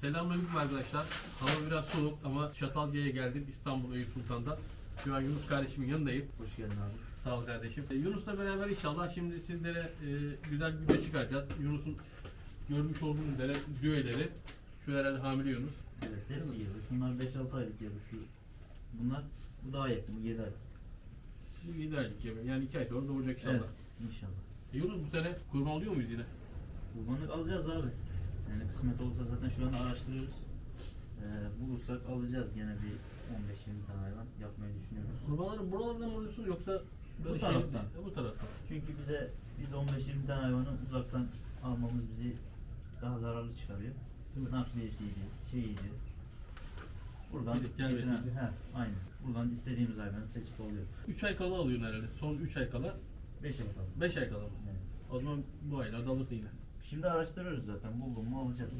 Selamünaleyküm arkadaşlar. Hava biraz soğuk ama Çatalca'ya geldim İstanbul Eyüp Sultan'dan. Şu an Yunus kardeşimin yanındayım. Hoş geldin abi. Sağ ol kardeşim. E, Yunus'la beraber inşallah şimdi sizlere e, güzel bir video çıkaracağız. Yunus'un görmüş olduğunuz üzere düğeleri. Şu herhalde hamile Yunus. Evet hepsi geliyor. Şunlar 5-6 aylık geliyor. Şu bunlar bu daha yakın. Bu 7 ay. Bu 7 aylık gibi. Yani 2 ay sonra doğacak inşallah. Evet inşallah. E, Yunus bu sene kurban oluyor muyuz yine? Kurbanlık alacağız abi. Yani kısmet olursa zaten şu an araştırıyoruz. Ee, bulursak alacağız gene bir 15-20 tane hayvan yapmayı düşünüyoruz. Kurbanları buralardan mı alıyorsun yoksa böyle Bu şey- taraftan. E, bu taraftan. Çünkü bize biz 15-20 tane hayvanı uzaktan almamız bizi daha zararlı çıkarıyor. Nakliyesiydi, şeyiydi. Buradan Gidip gel getiren- bekleyici. he, aynen. Buradan istediğimiz hayvanı seçip alıyor. 3 ay kala alıyorsun herhalde. Son 3 ay kala. 5 ay kaldı. 5 ay kala mı? Evet. O zaman bu aylarda alırsın yine. Şimdi araştırıyoruz zaten. Buldum mu alacağız.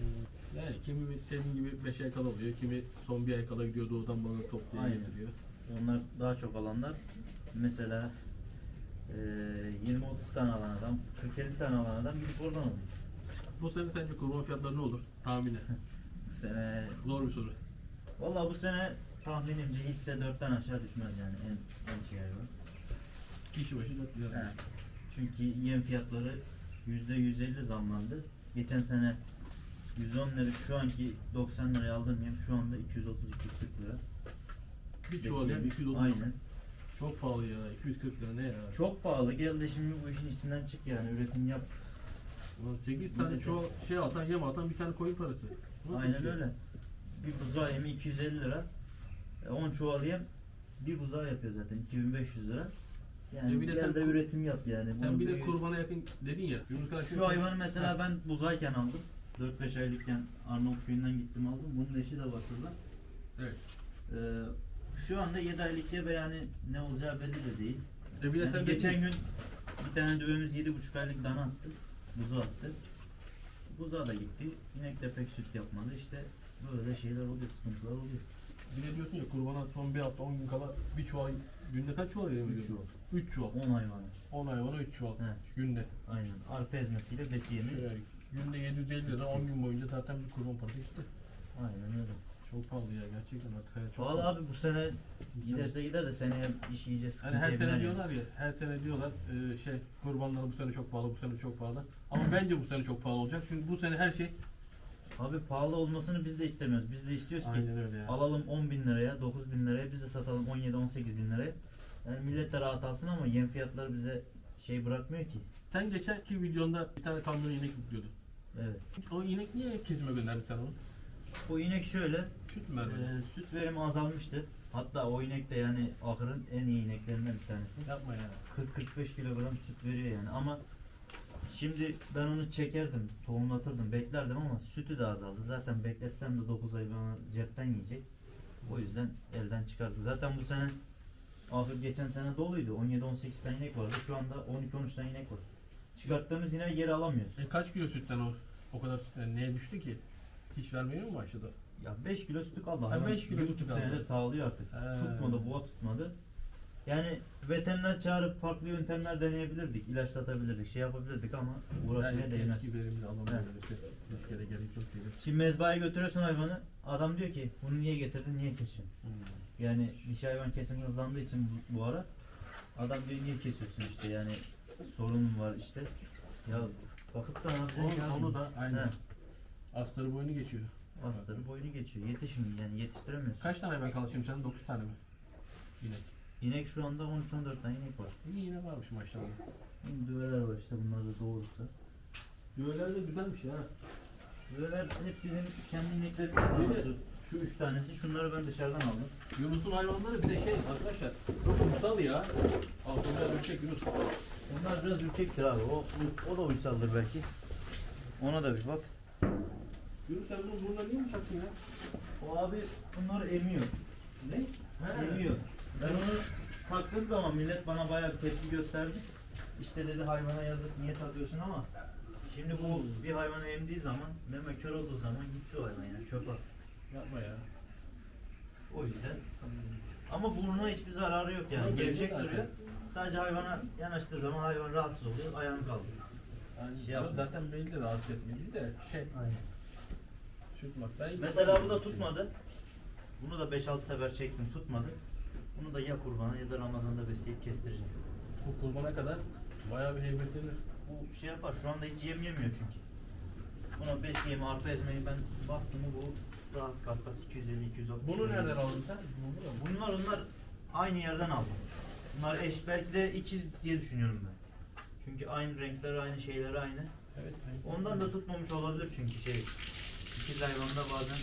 Yani kimi senin gibi 5 ay kala alıyor, kimi son bir ay kala gidiyor doğudan balık topluyor Aynen. getiriyor. Onlar daha çok alanlar. Mesela eee 20-30 tane alan adam, 40-50 tane alan adam gidip oradan alıyor. Bu sene sence kurban fiyatları ne olur? Tahmini. Bu sene, Zor bir soru. valla bu sene tahminimce hisse 4'ten aşağı düşmez yani en, en şey hayvan. Kişi başı 4 lira. Evet. Çünkü yem fiyatları %150 zamlandı. Geçen sene 110 lira şu anki 90 liraya aldığım yem şu anda 230-240 lira. Bir çuval yem 230 lira. Aynen. Çok pahalı ya. 240 lira ne ya? Çok pahalı. Gel de şimdi bu işin içinden çık yani üretim yap. Ulan 8 tane Maalesef. şey atan yem atan bir tane koyun parası. Nasıl bir Aynen şey? öyle. Bir buzağı yemi 250 lira. E, 10 çuval yem bir buzağı yapıyor zaten 2500 lira. Yani E bir de gel sen de üretim yap yani. Sen Bunu bir de büyüt. kurbana yakın dedin ya. Şu hayvanı mesela ben buzayken aldım. 4-5 aylıkken Arnavutköy'ünden gittim aldım. Bunun eşi de var şurada. Evet. Ee, şu anda 7 aylık gebe yani ne olacağı belli de değil. E bir de Yani sen geçen gün bir tane düvemiz 7,5 aylık dana attı. Buzu attı. Buzağa da gitti. İnek de pek süt yapmadı. İşte böyle şeyler oluyor, sıkıntılar oluyor. Bir de diyorsun ya kurbana son bir hafta 10 gün kala bir çuval günde kaç çuval yem Üç çuval. 3 çuval. 10 hayvanı. 10 hayvana 3 çuval. He. Günde. Aynen. Arpa ezmesiyle besi yemi. Şöyle günde 750 lira 10 gün boyunca zaten bir kurban parası gitti. Aynen öyle. Çok pahalı ya gerçekten artık hayat çok Valla pahalı. abi bu sene giderse gider de seneye iş iyice Yani sıkıntıya her sene diyorlar ya, her sene diyorlar e, şey kurbanlar bu sene çok pahalı, bu sene çok pahalı. Ama bence bu sene çok pahalı olacak çünkü bu sene her şey Abi pahalı olmasını biz de istemiyoruz. Biz de istiyoruz ki aynen öyle ya. alalım 10 bin liraya, 9 bin liraya, biz de satalım 17-18 bin liraya. Yani millet de rahat alsın ama yem fiyatları bize şey bırakmıyor ki. Sen geçenki videonda bir tane kamyon inek yüklüyordun. Evet. O inek niye kesime gönderdin sen onu? O inek şöyle, Süt mü vermedin? e, süt verimi azalmıştı. Hatta o inek de yani ahırın en iyi ineklerinden bir tanesi. Yapma ya. 40-45 kilogram süt veriyor yani ama şimdi ben onu çekerdim, tohumlatırdım, beklerdim ama sütü de azaldı. Zaten bekletsem de 9 ay bana cepten yiyecek. O yüzden elden çıkardık. Zaten bu sene ahır geçen sene doluydu. 17-18 tane inek vardı. Şu anda 12-13 tane inek var. Çıkarttığımız ineği geri alamıyoruz. E kaç kilo sütten o o kadar süt yani neye düştü ki? Hiç vermeye mi başladı? Ya 5 kilo sütü kaldı. Ha, Hayvan beş kilo bir sütü kaldı. senedir sağlıyor artık. He. Tutmadı, boğa tutmadı. Yani veteriner çağırıp farklı yöntemler deneyebilirdik. ilaçlatabilirdik, şey yapabilirdik ama uğraşmaya Yani değmez. eski verimli alalım Evet. Riske de gerek yok gibi. Şimdi mezbahaya götürüyorsun hayvanı. Adam diyor ki bunu niye getirdin, niye kesiyorsun? Hmm. Yani dişi hayvan kesimi hızlandığı için bu, bu ara adam diyor niye kesiyorsun işte yani sorun var işte. Ya bakıp da Onu, onu da. He, Astarı boyunu geçiyor. Hastalığı boyunu geçiyor. Yetişmiyor yani yetiştiremiyorsun. Kaç tane ben kalışayım sen? 9 tane mi? İnek. İnek şu anda 13-14 tane inek var. İyi yine varmış maşallah. Düveler var işte bunlar da doğursa. Düveler de güzelmiş ya. Düveler hep bizim kendi ineklerimiz. Şu üç tanesi şunları ben dışarıdan aldım. Yunus'un hayvanları bir de şey arkadaşlar çok uysal ya. Altında ölçek Yunus. Onlar biraz ürkektir abi. O, o da uysaldır belki. Ona da bir bak. Yunus sen bunu burnuna niye mi taktın ya? O abi bunlar emiyor. Ne? He. Emiyor. Ben onu taktığım zaman millet bana bayağı bir tepki gösterdi. İşte dedi hayvana yazık niye takıyorsun ama şimdi bu bir hayvanı emdiği zaman meme kör olduğu zaman gitti o hayvan yani çöpe. Yapma ya. O yüzden. Ama burnuna hiçbir zararı yok yani. Gevşek duruyor. Sadece hayvana yanaştığı zaman hayvan rahatsız oluyor, ayağını kaldırıyor. Yani Şey yapma. zaten belli rahatsız etmedi de şey Aynen. Süt bak. Ben Mesela bu da tutmadı. Bunu da 5-6 sefer çektim tutmadı. Bunu da ya kurbana ya da Ramazan'da besleyip kestireceğim. Bu kurbana kadar bayağı bir heybetlenir. Bu şey yapar şu anda hiç yem yemiyor çünkü. Buna bes yemi, arpa ezmeyi ben bastım mı bu rahat karkas 250-260. Bunu nereden aldın sen? Bunlar onlar aynı yerden aldım. Bunlar eş belki de ikiz diye düşünüyorum ben. Çünkü aynı renkler, aynı şeyler aynı. Evet. Ondan da tutmamış olabilir çünkü şey. İkiz hayvanda bazen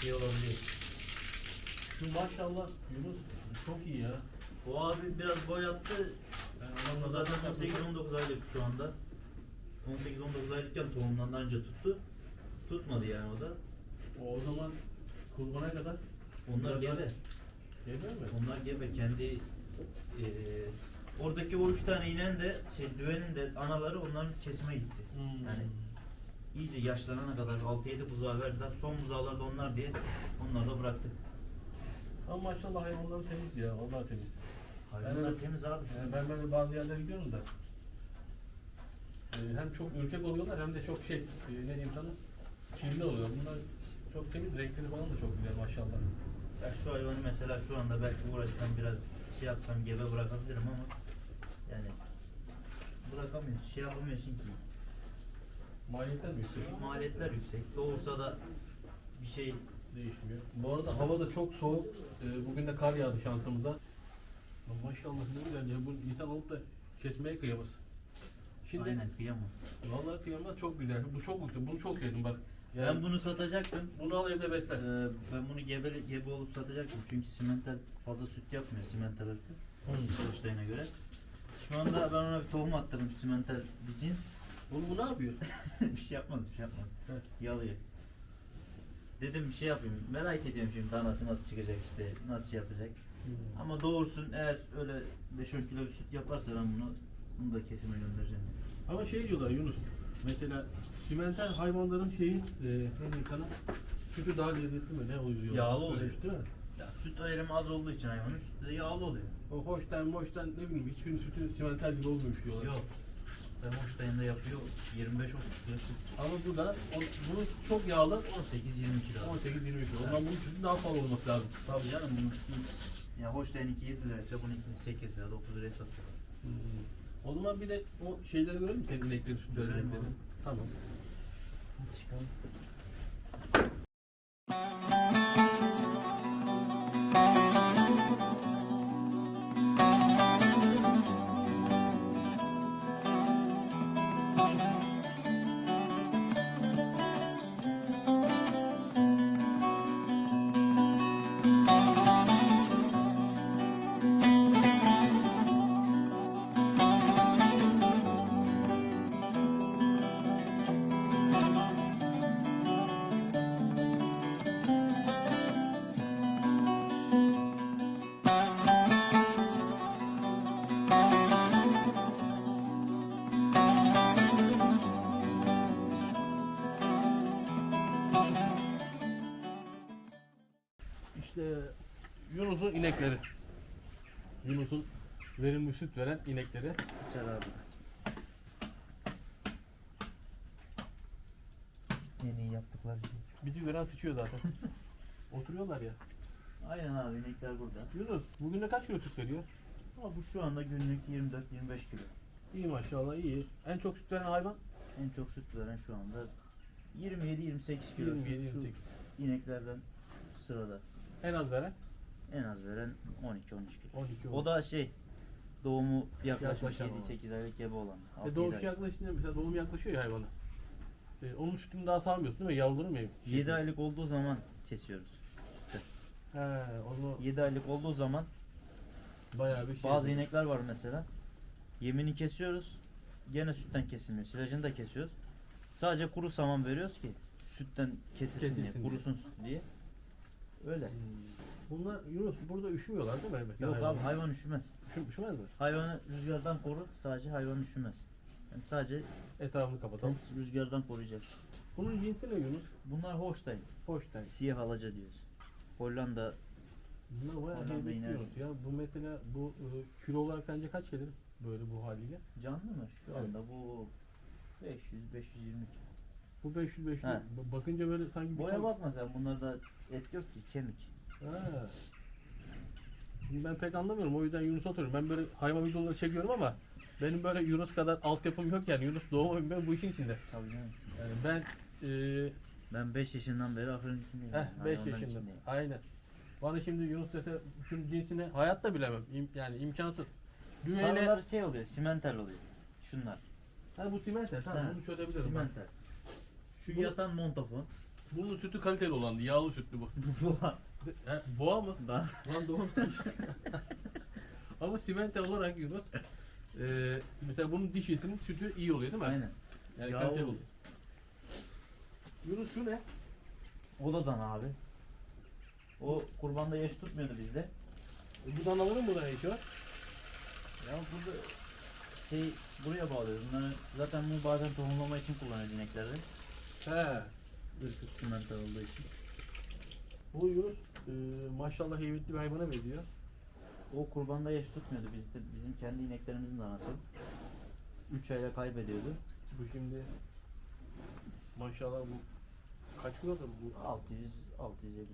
şey olabiliyor. Şu maşallah Yunus çok iyi ya. Bu abi biraz boy attı. Yani zaten zaten 18-19 aylık şu anda. 18-19 aylıkken tohumdan önce tuttu. Tutmadı yani o da. O, o zaman kurbana kadar Onlar gebe. geliyor mi? Onlar gebe. Kendi eee oradaki o üç tane inen de şey düvenin de anaları onların kesime gitti. Hmm. Yani iyice yaşlanana kadar 6-7 buzağı verdiler. Son buzağlar da onlar diye onları da bıraktık. Ama maşallah hayvanları temiz ya. Vallahi temiz. Hayvanlar öyle- temiz abi şu. Yani ben böyle bazı yerlere gidiyorum da e, hem çok ürkek oluyorlar hem de çok şey e, ne diyeyim sana kirli oluyor. Bunlar çok temiz, renkleri falan da çok güzel maşallah. Ya şu hayvanı mesela şu anda belki uğraşsam biraz şey yapsam gebe bırakabilirim ama yani bırakamıyorsun, şey yapamıyorsun ki. Maliyetler mi yüksek? Maliyetler yüksek. Doğursa da bir şey Değişmiyor. Bu arada hava da çok soğuk. E, bugün de kar yağdı şansımıza. Ya maşallah ne güzel ya. Bu insan olup da kesmeye kıyamaz. Şimdi aynen kıyamaz. vallahi kıyamaz çok güzel. Bu çok güzel. Bunu çok sevdim bak. Yani Ben bunu satacaktım. bunu al evde besle. Ee, ben bunu gebe, gebe olup satacaktım çünkü simental fazla süt yapmıyor simental ırkı. Holstein'e göre. Şu anda ben ona bir tohum attırdım simental bir cins. Bunu bu ne yapıyor? bir şey yapmaz, bir şey yapmaz. Evet. Yalıyor. Dedim bir şey yapayım. Merak ediyorum şimdi danası nasıl çıkacak işte, nasıl şey yapacak. Ama doğursun eğer öyle 5-10 kilo bir süt yaparsa ben bunu bunu da kesime göndereceğim. Ama şey diyorlar Yunus. Mesela simental hayvanların şeyi e, ne diyeyim sana sütü daha lezzetli mi ne oluyor? Yağlı Öyle oluyor. Değil mi? Ya süt ayrımı az olduğu için hayvanın sütü de yağlı oluyor. O hoştan boştan ne bileyim hiçbirinin sütü simental gibi olmuyor diyorlar. Yok. Ben Holstein'de yapıyor 25-30 kilo süt. Ama bu da o, bunun çok yağlı 18-20 kilo. 18-20 kilo. O zaman bunun sütü daha fazla olması lazım. Tabii canım bunun sütü ya Holstein 2 7 liraysa bunun 8 lira 9 liraya satıyorlar. Hmm. O zaman bir de o şeyleri görelim mi senin ineklerin süt Görelim abi. Tamam. Hadi çıkalım. İşte Yunus'un inekleri. Yunus'un verilmiş süt veren inekleri. Sıçar abi. Yeni yaptıkları şey. Bizi veren sıçıyor zaten. Oturuyorlar ya. Aynen abi inekler burada. Yunus bugün de kaç kilo süt veriyor? Ama bu şu anda günlük 24-25 kilo. İyi maşallah iyi. En çok süt veren hayvan? En çok süt veren şu anda 27-28 kilo. 27 Şu- şu 28. ineklerden sırada. En az veren En az veren 12-13 kilo. 12 O da şey doğumu yaklaşmış Yaklaşan olan. 7-8 aylık gebe olan. E 6-7 doğuş aylık. yaklaşınca mesela doğum yaklaşıyor ya hayvana. E, onun sütünü daha sağmıyorsun değil mi? Yavruları mı? 7 aylık olduğu zaman kesiyoruz. He, onu 7 aylık olduğu zaman bayağı bir şey. bazı inekler var mesela. Yemini kesiyoruz. Gene sütten kesilmiyor. Silajını da kesiyoruz. Sadece kuru saman veriyoruz ki sütten kesilsin, Kesilsin diye, diye. kurusun süt diye. Öyle. Hmm. Bunlar Yunus burada üşümüyorlar değil mi? Mesela Yok hayvan? abi hayvan üşümez. Üşüm, üşümez mi? Hayvanı rüzgardan koru. Sadece hayvan üşümez. Yani sadece Etrafını kapatalım. rüzgardan koruyacak. Bunun cinsi ne Yunus? Bunlar Holstein. Hoştan. Siyah alaca diyoruz. Hollanda Bunlar bayağı Ondan heybetli. Yunus ya. Bu mesela bu e, kilo olarak sence kaç gelir? Böyle bu haliyle. canlı mı? Şu Evet. anda bu 500 520 kilo. Bu 500 500. He. Ba- Bakınca böyle sanki bir Boya ton- bakma sen bunlarda et yok ki kemik. Ha. Şimdi ben pek anlamıyorum. O yüzden Yunus oturuyorum. Ben böyle hayvan videoları çekiyorum ama benim böyle Yunus kadar altyapım yok yani. Yunus doğum ben bu işin içinde. Tabii canım. Yani ben eee Ben 5 yaşından beri ahırın içindeyim. heh, yani, 5 hayvanların içindeyim. Aynen. Bana şimdi Yunus dese şunun cinsini hayatta bilemem. İm- yani imkansız. Düğeyle... Sarılar şey oluyor, simental oluyor. Şunlar. Ha bu simenter. Tamam Ha, bunu çözebilirim. ben. Simental. Şu yatan montafon. Bunun sütü kaliteli olandı. Yağlı sütlü bu. Bu He, boğa mı? Ben Lan doğru. Ama simente olarak Yunus eee mesela bunun dişisinin sütü iyi oluyor değil mi? aynen. Yani Yağ kaliteli oluyor. oluyor. Yunus şu ne? Odadan abi. O kurbanda yaş tutmuyordu bizde. E, bu danaların burada ne işi var? Ya burada şey buraya bağlıyoruz. Bunları zaten bu bazen tohumlama için kullanıyor ineklerde. He. Irkık simental olduğu için. Bu Yunus eee maşallah heybetli bir hayvana benziyor. O kurbanda yaş tutmuyordu. Bizde, bizim kendi ineklerimizin danası. 3 ayda kaybediyordu. Bu şimdi maşallah bu kaç kilodur bu? 600 650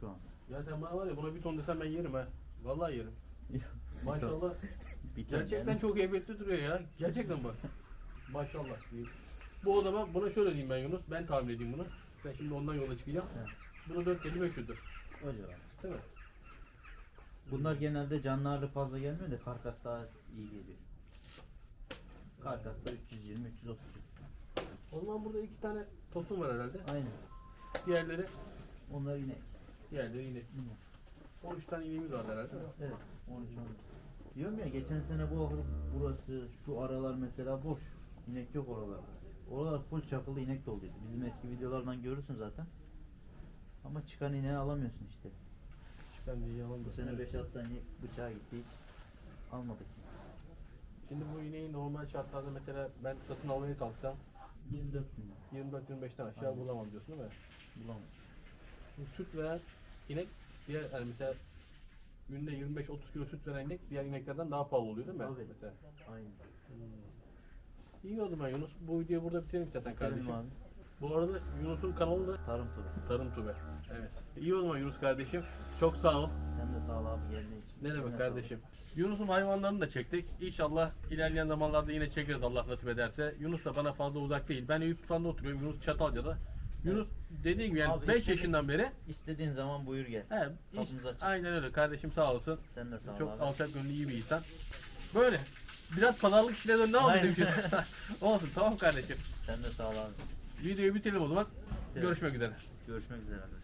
şu an. Ya sen bana var ya buna bir ton desen ben yerim ha. Vallahi yerim. Maşallah gerçekten yani. çok heybetli duruyor ya. Gerçekten bak. Maşallah. Bu o zaman buna şöyle diyeyim ben Yunus. Ben tahmin edeyim bunu. Sen şimdi ondan yola çıkacağım. Evet. Bunu 4 500'dür. Öyle var. Değil mi? Bunlar genelde canlı ağırlığı fazla gelmiyor da karkas daha iyi geliyor. Karkasta 320 330. O zaman burada iki tane tosun var herhalde. Aynen. Diğerleri Onlar yine diğerleri yine. 13 tane ineğimiz var herhalde. Evet, 13 13. Diyorum ya geçen sene bu ahır burası, şu aralar mesela boş. İnek yok oralar. Oralar full çakılı inek doluydu. Bizim eski videolardan görürsün zaten. Ama çıkan ineği alamıyorsun işte. Ben de yalan Bu sene 5-6 tane inek bıçağa gitti hiç almadık. Şimdi bu ineği normal şartlarda mesela ben satın almaya kalksam 24 bin 24-25'ten aşağı Aynen. bulamam diyorsun değil mi? bulamam. Şimdi süt veren inek diğer yani mesela günde 25-30 kilo süt veren inek diğer ineklerden daha pahalı oluyor değil mi? Tabii. Mesela. Aynen. İyi o zaman Yunus. Bu videoyu burada bitirelim zaten kardeşim. Abi. Bu arada Yunus'un kanalı da Tarım turu. Tarım Tube. Evet. İyi o zaman Yunus kardeşim. Çok sağ ol. Sen de sağ ol abi geldiğin için. Ne demek sağlık. kardeşim. Yunus'un hayvanlarını da çektik. İnşallah ilerleyen zamanlarda yine çekeriz Allah nasip ederse. Yunus da bana fazla uzak değil. Ben Eyüp Sultan'da oturuyorum. Yunus Çatalca'da. Yunus dediği gibi yani Abi 5 istediğin- yaşından beri İstediğin zaman buyur gel. he, iş- Kapımız açık. aynen öyle kardeşim sağ olsun. Sen de sağ ol Çok abi. alçak gönüllü iyi bir insan. Böyle. Biraz pazarlık işine döndü ama Aynen. bizim için. Olsun tamam kardeşim. Sen de sağ ol abi. Videoyu bitirelim o zaman. Evet. Görüşmek üzere. Görüşmek üzere arkadaşlar.